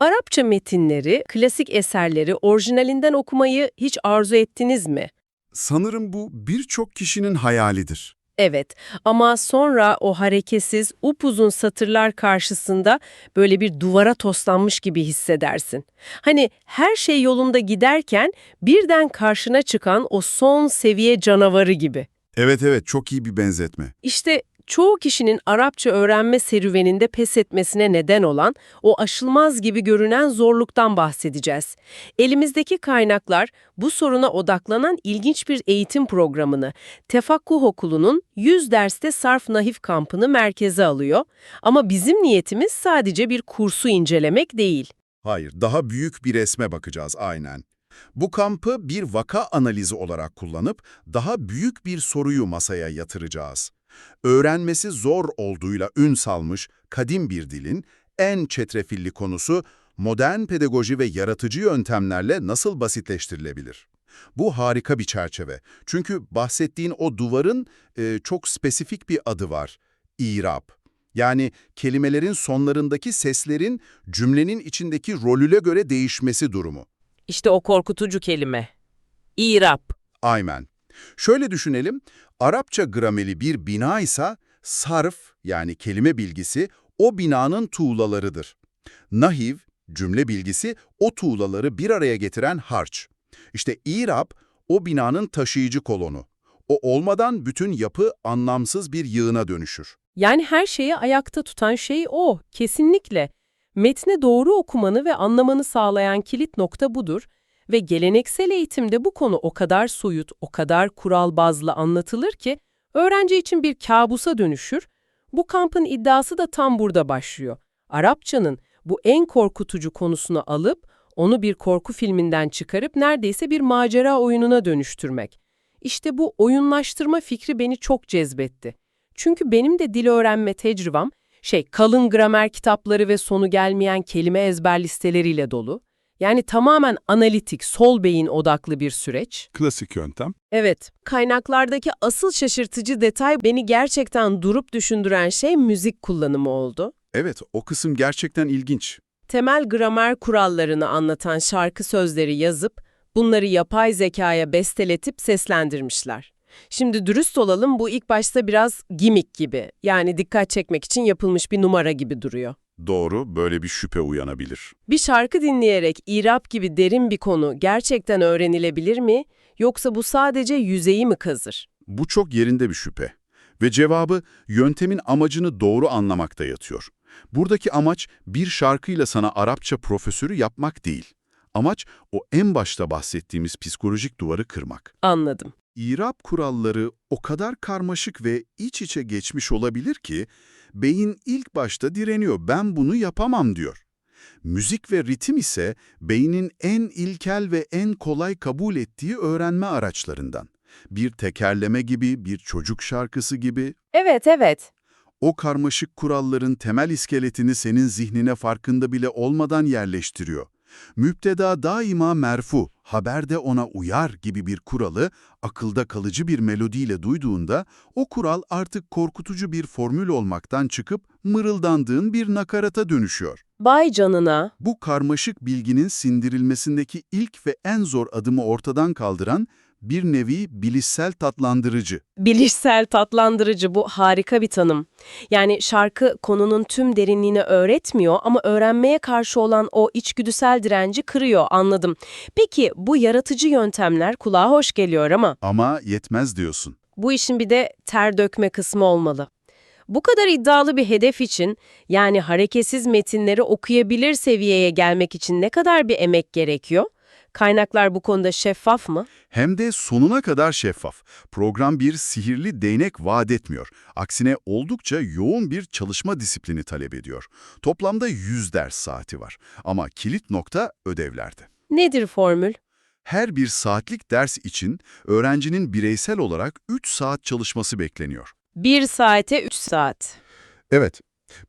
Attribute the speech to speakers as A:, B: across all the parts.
A: Arapça metinleri, klasik eserleri orijinalinden okumayı hiç arzu ettiniz mi?
B: Sanırım bu birçok kişinin hayalidir.
A: Evet ama sonra o hareketsiz, upuzun satırlar karşısında böyle bir duvara toslanmış gibi hissedersin. Hani her şey yolunda giderken birden karşına çıkan o son seviye canavarı gibi.
B: Evet evet çok iyi bir benzetme.
A: İşte çoğu kişinin Arapça öğrenme serüveninde pes etmesine neden olan o aşılmaz gibi görünen zorluktan bahsedeceğiz. Elimizdeki kaynaklar bu soruna odaklanan ilginç bir eğitim programını, Tefakkuh Okulu'nun 100 derste sarf nahif kampını merkeze alıyor. Ama bizim niyetimiz sadece bir kursu incelemek değil.
B: Hayır, daha büyük bir resme bakacağız aynen. Bu kampı bir vaka analizi olarak kullanıp daha büyük bir soruyu masaya yatıracağız. Öğrenmesi zor olduğuyla ün salmış kadim bir dilin en çetrefilli konusu modern pedagoji ve yaratıcı yöntemlerle nasıl basitleştirilebilir? Bu harika bir çerçeve. Çünkü bahsettiğin o duvarın e, çok spesifik bir adı var. İrab. Yani kelimelerin sonlarındaki seslerin cümlenin içindeki rolüle göre değişmesi durumu.
A: İşte o korkutucu kelime. İrab.
B: Aynen. Şöyle düşünelim, Arapça grameli bir bina ise sarf yani kelime bilgisi o binanın tuğlalarıdır. Nahiv, cümle bilgisi o tuğlaları bir araya getiren harç. İşte İrab o binanın taşıyıcı kolonu. O olmadan bütün yapı anlamsız bir yığına dönüşür.
A: Yani her şeyi ayakta tutan şey o, kesinlikle. Metne doğru okumanı ve anlamanı sağlayan kilit nokta budur ve geleneksel eğitimde bu konu o kadar soyut, o kadar kural bazlı anlatılır ki öğrenci için bir kabusa dönüşür. Bu kampın iddiası da tam burada başlıyor. Arapçanın bu en korkutucu konusunu alıp onu bir korku filminden çıkarıp neredeyse bir macera oyununa dönüştürmek. İşte bu oyunlaştırma fikri beni çok cezbetti. Çünkü benim de dil öğrenme tecrübem şey kalın gramer kitapları ve sonu gelmeyen kelime ezber listeleriyle dolu. Yani tamamen analitik, sol beyin odaklı bir süreç.
B: Klasik yöntem.
A: Evet, kaynaklardaki asıl şaşırtıcı detay beni gerçekten durup düşündüren şey müzik kullanımı oldu.
B: Evet, o kısım gerçekten ilginç.
A: Temel gramer kurallarını anlatan şarkı sözleri yazıp, bunları yapay zekaya besteletip seslendirmişler. Şimdi dürüst olalım bu ilk başta biraz gimik gibi, yani dikkat çekmek için yapılmış bir numara gibi duruyor.
B: Doğru, böyle bir şüphe uyanabilir.
A: Bir şarkı dinleyerek İrab gibi derin bir konu gerçekten öğrenilebilir mi, yoksa bu sadece yüzeyi mi kazır?
B: Bu çok yerinde bir şüphe. Ve cevabı yöntemin amacını doğru anlamakta yatıyor. Buradaki amaç bir şarkıyla sana Arapça profesörü yapmak değil. Amaç o en başta bahsettiğimiz psikolojik duvarı kırmak.
A: Anladım.
B: İrab kuralları o kadar karmaşık ve iç içe geçmiş olabilir ki, beyin ilk başta direniyor, ben bunu yapamam diyor. Müzik ve ritim ise beynin en ilkel ve en kolay kabul ettiği öğrenme araçlarından. Bir tekerleme gibi, bir çocuk şarkısı gibi.
A: Evet, evet.
B: O karmaşık kuralların temel iskeletini senin zihnine farkında bile olmadan yerleştiriyor. Müpteda daima merfu, haberde ona uyar gibi bir kuralı akılda kalıcı bir melodiyle duyduğunda o kural artık korkutucu bir formül olmaktan çıkıp mırıldandığın bir nakarata dönüşüyor.
A: Bay canına.
B: Bu karmaşık bilginin sindirilmesindeki ilk ve en zor adımı ortadan kaldıran bir nevi bilişsel tatlandırıcı.
A: Bilişsel tatlandırıcı bu harika bir tanım. Yani şarkı konunun tüm derinliğini öğretmiyor ama öğrenmeye karşı olan o içgüdüsel direnci kırıyor anladım. Peki bu yaratıcı yöntemler kulağa hoş geliyor ama
B: Ama yetmez diyorsun.
A: bu işin bir de ter dökme kısmı olmalı. Bu kadar iddialı bir hedef için yani hareketsiz metinleri okuyabilir seviyeye gelmek için ne kadar bir emek gerekiyor? Kaynaklar bu konuda şeffaf mı?
B: Hem de sonuna kadar şeffaf. Program bir sihirli değnek vaat etmiyor. Aksine oldukça yoğun bir çalışma disiplini talep ediyor. Toplamda 100 ders saati var. Ama kilit nokta ödevlerde.
A: Nedir formül?
B: Her bir saatlik ders için öğrencinin bireysel olarak 3 saat çalışması bekleniyor.
A: 1 saate 3 saat.
B: Evet,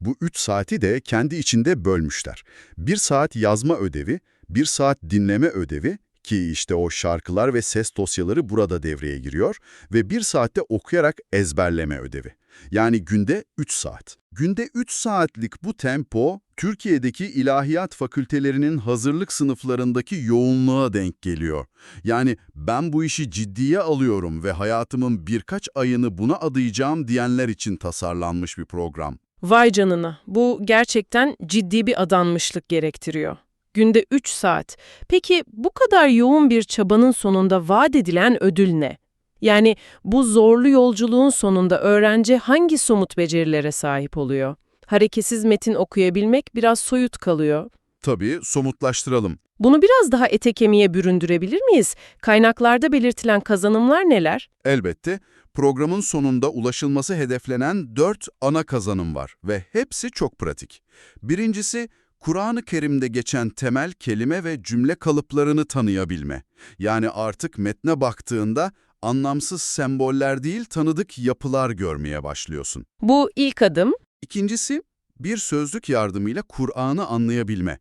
B: bu 3 saati de kendi içinde bölmüşler. 1 saat yazma ödevi, 1 saat dinleme ödevi ki işte o şarkılar ve ses dosyaları burada devreye giriyor ve 1 saatte okuyarak ezberleme ödevi. Yani günde 3 saat. Günde 3 saatlik bu tempo Türkiye'deki ilahiyat fakültelerinin hazırlık sınıflarındaki yoğunluğa denk geliyor. Yani ben bu işi ciddiye alıyorum ve hayatımın birkaç ayını buna adayacağım diyenler için tasarlanmış bir program.
A: Vay canına, bu gerçekten ciddi bir adanmışlık gerektiriyor. Günde 3 saat. Peki bu kadar yoğun bir çabanın sonunda vaat edilen ödül ne? Yani bu zorlu yolculuğun sonunda öğrenci hangi somut becerilere sahip oluyor? Hareketsiz metin okuyabilmek biraz soyut kalıyor.
B: Tabii somutlaştıralım.
A: Bunu biraz daha ete kemiğe büründürebilir miyiz? Kaynaklarda belirtilen kazanımlar neler?
B: Elbette programın sonunda ulaşılması hedeflenen dört ana kazanım var ve hepsi çok pratik. Birincisi, Kur'an-ı Kerim'de geçen temel kelime ve cümle kalıplarını tanıyabilme. Yani artık metne baktığında anlamsız semboller değil tanıdık yapılar görmeye başlıyorsun.
A: Bu ilk adım.
B: İkincisi, bir sözlük yardımıyla Kur'an'ı anlayabilme.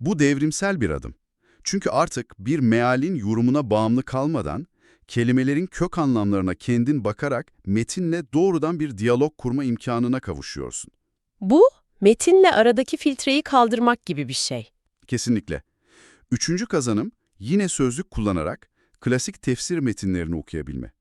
B: Bu devrimsel bir adım. Çünkü artık bir mealin yorumuna bağımlı kalmadan, kelimelerin kök anlamlarına kendin bakarak metinle doğrudan bir diyalog kurma imkanına kavuşuyorsun.
A: Bu, metinle aradaki filtreyi kaldırmak gibi bir şey.
B: Kesinlikle. Üçüncü kazanım, yine sözlük kullanarak klasik tefsir metinlerini okuyabilme.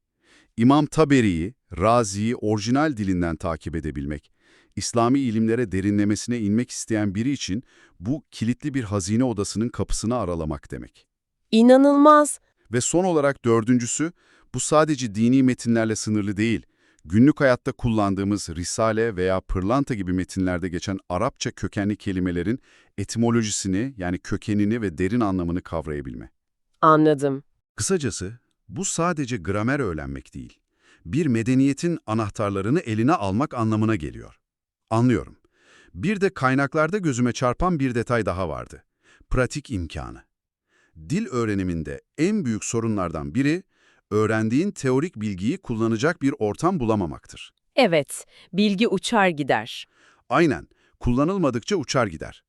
B: İmam Taberi'yi, Razi'yi orijinal dilinden takip edebilmek. İslami ilimlere derinlemesine inmek isteyen biri için bu kilitli bir hazine odasının kapısını aralamak demek.
A: İnanılmaz.
B: Ve son olarak dördüncüsü, bu sadece dini metinlerle sınırlı değil. Günlük hayatta kullandığımız risale veya pırlanta gibi metinlerde geçen Arapça kökenli kelimelerin etimolojisini yani kökenini ve derin anlamını kavrayabilme.
A: Anladım.
B: Kısacası bu sadece gramer öğrenmek değil. Bir medeniyetin anahtarlarını eline almak anlamına geliyor. Anlıyorum. Bir de kaynaklarda gözüme çarpan bir detay daha vardı. Pratik imkanı. Dil öğreniminde en büyük sorunlardan biri, öğrendiğin teorik bilgiyi kullanacak bir ortam bulamamaktır.
A: Evet, bilgi uçar gider.
B: Aynen, kullanılmadıkça uçar gider.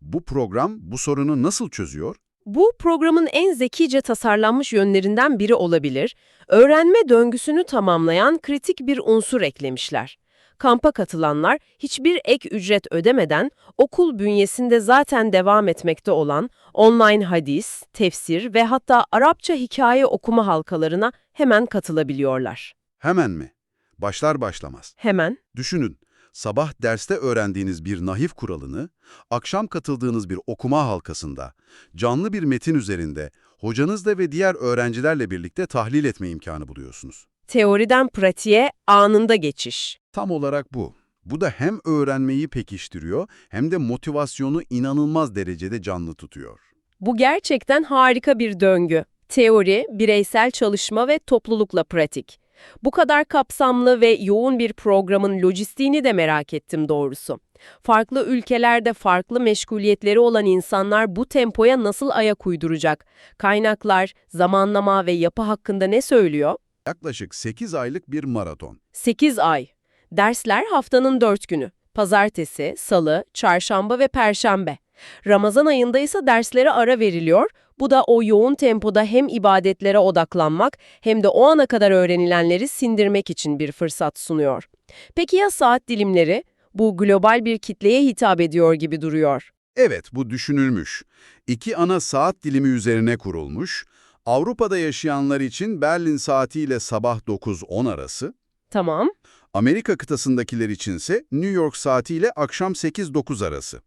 B: Bu program bu sorunu nasıl çözüyor?
A: Bu programın en zekice tasarlanmış yönlerinden biri olabilir. Öğrenme döngüsünü tamamlayan kritik bir unsur eklemişler. Kampa katılanlar hiçbir ek ücret ödemeden okul bünyesinde zaten devam etmekte olan online hadis, tefsir ve hatta Arapça hikaye okuma halkalarına hemen katılabiliyorlar.
B: Hemen mi? Başlar başlamaz.
A: Hemen.
B: Düşünün, sabah derste öğrendiğiniz bir nahif kuralını, akşam katıldığınız bir okuma halkasında, canlı bir metin üzerinde, hocanızla ve diğer öğrencilerle birlikte tahlil etme imkanı buluyorsunuz.
A: Teoriden pratiğe anında geçiş.
B: Tam olarak bu. Bu da hem öğrenmeyi pekiştiriyor hem de motivasyonu inanılmaz derecede canlı tutuyor.
A: Bu gerçekten harika bir döngü. Teori, bireysel çalışma ve toplulukla pratik. Bu kadar kapsamlı ve yoğun bir programın lojistiğini de merak ettim doğrusu. Farklı ülkelerde farklı meşguliyetleri olan insanlar bu tempoya nasıl ayak uyduracak? Kaynaklar, zamanlama ve yapı hakkında ne söylüyor?
B: Yaklaşık 8 aylık bir maraton.
A: 8 ay. Dersler haftanın 4 günü. Pazartesi, salı, çarşamba ve perşembe. Ramazan ayında ise derslere ara veriliyor. Bu da o yoğun tempoda hem ibadetlere odaklanmak hem de o ana kadar öğrenilenleri sindirmek için bir fırsat sunuyor. Peki ya saat dilimleri? Bu global bir kitleye hitap ediyor gibi duruyor.
B: Evet, bu düşünülmüş. İki ana saat dilimi üzerine kurulmuş. Avrupa'da yaşayanlar için Berlin saatiyle sabah 9-10 arası,
A: Tamam.
B: Amerika kıtasındakiler içinse New York saatiyle akşam 8-9 arası.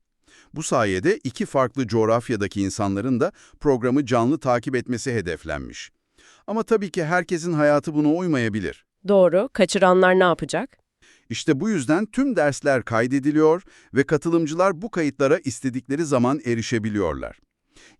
B: Bu sayede iki farklı coğrafyadaki insanların da programı canlı takip etmesi hedeflenmiş. Ama tabii ki herkesin hayatı buna uymayabilir.
A: Doğru. Kaçıranlar ne yapacak?
B: İşte bu yüzden tüm dersler kaydediliyor ve katılımcılar bu kayıtlara istedikleri zaman erişebiliyorlar.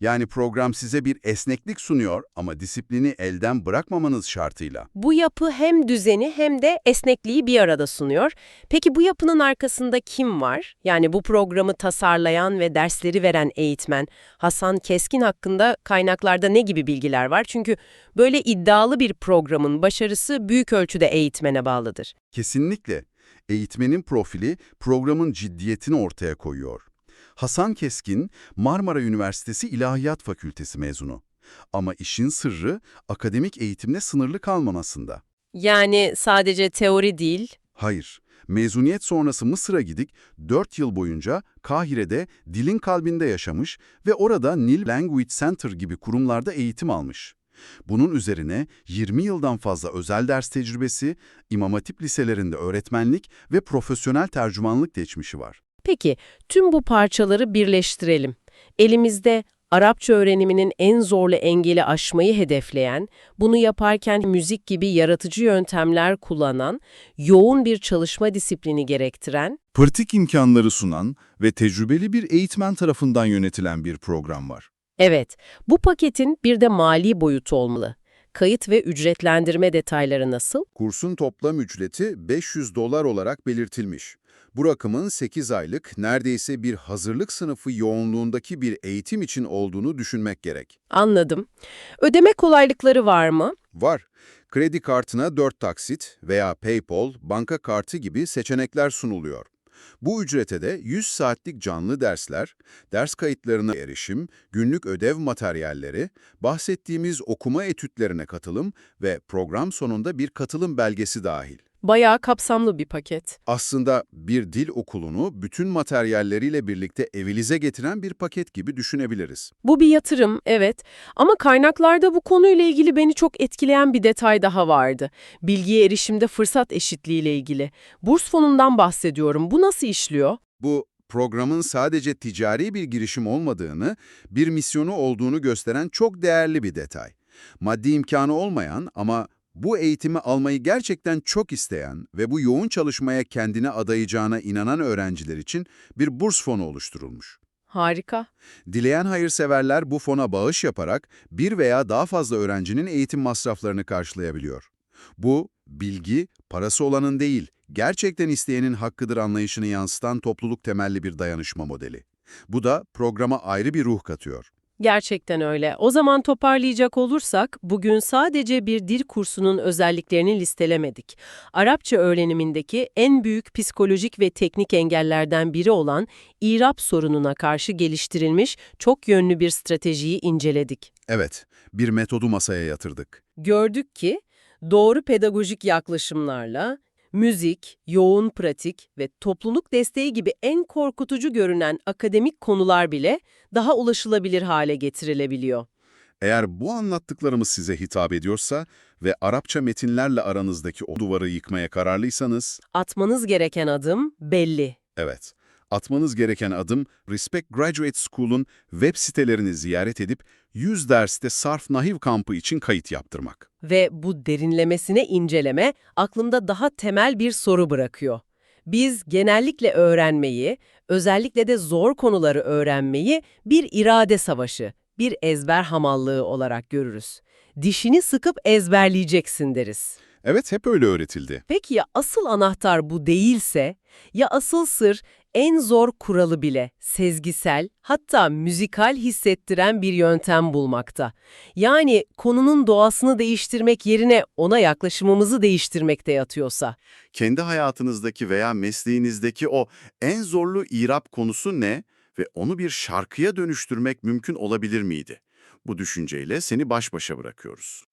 B: Yani program size bir esneklik sunuyor ama disiplini elden bırakmamanız şartıyla.
A: Bu yapı hem düzeni hem de esnekliği bir arada sunuyor. Peki bu yapının arkasında kim var? Yani bu programı tasarlayan ve dersleri veren eğitmen Hasan Keskin hakkında kaynaklarda ne gibi bilgiler var? Çünkü böyle iddialı bir programın başarısı büyük ölçüde eğitmene bağlıdır.
B: Kesinlikle. Eğitmenin profili programın ciddiyetini ortaya koyuyor. Hasan Keskin, Marmara Üniversitesi İlahiyat Fakültesi mezunu. Ama işin sırrı akademik eğitimle sınırlı kalmamasında.
A: Yani sadece teori değil,
B: Hayır, Mezuniyet sonrası Mısır'a gidip 4 yıl boyunca Kahire'de dilin kalbinde yaşamış ve orada Nil Language Center gibi kurumlarda eğitim almış. Bunun üzerine 20 yıldan fazla özel ders tecrübesi, İmam Hatip liselerinde öğretmenlik ve profesyonel tercümanlık geçmişi var.
A: Peki, tüm bu parçaları birleştirelim. Elimizde Arapça öğreniminin en zorlu engeli aşmayı hedefleyen, bunu yaparken müzik gibi yaratıcı yöntemler kullanan, yoğun bir çalışma disiplini gerektiren,
C: pratik imkanları sunan ve tecrübeli bir eğitmen tarafından yönetilen bir program var.
A: evet, bu paketin bir de mali boyutu olmalı. Kayıt ve ücretlendirme detayları nasıl?
B: Kursun toplam ücreti 500 dolar olarak belirtilmiş. Bu rakamın 8 aylık, neredeyse bir hazırlık sınıfı yoğunluğundaki bir eğitim için olduğunu düşünmek gerek.
A: Anladım. Ödeme kolaylıkları var mı?
B: Var. Kredi kartına 4 taksit veya PayPal, banka kartı gibi seçenekler sunuluyor. Bu ücrete de 100 saatlik canlı dersler, ders kayıtlarına erişim, günlük ödev materyalleri, bahsettiğimiz okuma etütlerine katılım ve program sonunda bir katılım belgesi dahil.
A: Bayağı kapsamlı bir paket.
B: Aslında bir dil okulunu bütün materyalleriyle birlikte evinize getiren bir paket gibi düşünebiliriz.
A: Bu bir yatırım, evet. Ama kaynaklarda bu konuyla ilgili beni çok etkileyen bir detay daha vardı. Bilgiye erişimde fırsat eşitliği ile ilgili. Burs fonundan bahsediyorum. Bu nasıl işliyor?
B: Bu programın sadece ticari bir girişim olmadığını, bir misyonu olduğunu gösteren çok değerli bir detay. Maddi imkanı olmayan ama bu eğitimi almayı gerçekten çok isteyen ve bu yoğun çalışmaya kendini adayacağına inanan öğrenciler için bir burs fonu oluşturulmuş.
A: Harika.
B: Dileyen hayırseverler bu fona bağış yaparak bir veya daha fazla öğrencinin eğitim masraflarını karşılayabiliyor. Bu, bilgi, parası olanın değil, gerçekten isteyenin hakkıdır anlayışını yansıtan topluluk temelli bir dayanışma modeli. Bu da programa ayrı bir ruh katıyor.
A: Gerçekten öyle. O zaman toparlayacak olursak, bugün sadece bir dil kursunun özelliklerini listelemedik. Arapça öğrenimindeki en büyük psikolojik ve teknik engellerden biri olan İrab sorununa karşı geliştirilmiş çok yönlü bir stratejiyi inceledik.
B: Evet, bir metodu masaya yatırdık.
A: Gördük ki, doğru pedagojik yaklaşımlarla, müzik, yoğun pratik ve topluluk desteği gibi en korkutucu görünen akademik konular bile daha ulaşılabilir hale getirilebiliyor.
B: Eğer bu anlattıklarımız size hitap ediyorsa ve Arapça metinlerle aranızdaki o duvarı yıkmaya kararlıysanız,
A: Atmanız gereken adım belli.
B: evet, atmanız gereken adım Respect Graduate School'un web sitelerini ziyaret edip 100 derste Sarf Nahiv kampı için kayıt yaptırmak.
A: Ve bu derinlemesine inceleme aklımda daha temel bir soru bırakıyor. Biz genellikle öğrenmeyi, özellikle de zor konuları öğrenmeyi bir irade savaşı, bir ezber hamallığı olarak görürüz. Dişini sıkıp ezberleyeceksin deriz.
B: Evet, hep öyle öğretildi.
A: Peki ya asıl anahtar bu değilse, ya asıl sır en zor kuralı bile sezgisel, hatta müzikal hissettiren bir yöntem bulmakta. Yani konunun doğasını değiştirmek yerine ona yaklaşımımızı değiştirmekte yatıyorsa.
B: Kendi hayatınızdaki veya mesleğinizdeki o en zorlu irap konusu ne ve onu bir şarkıya dönüştürmek mümkün olabilir miydi? Bu düşünceyle seni baş başa bırakıyoruz.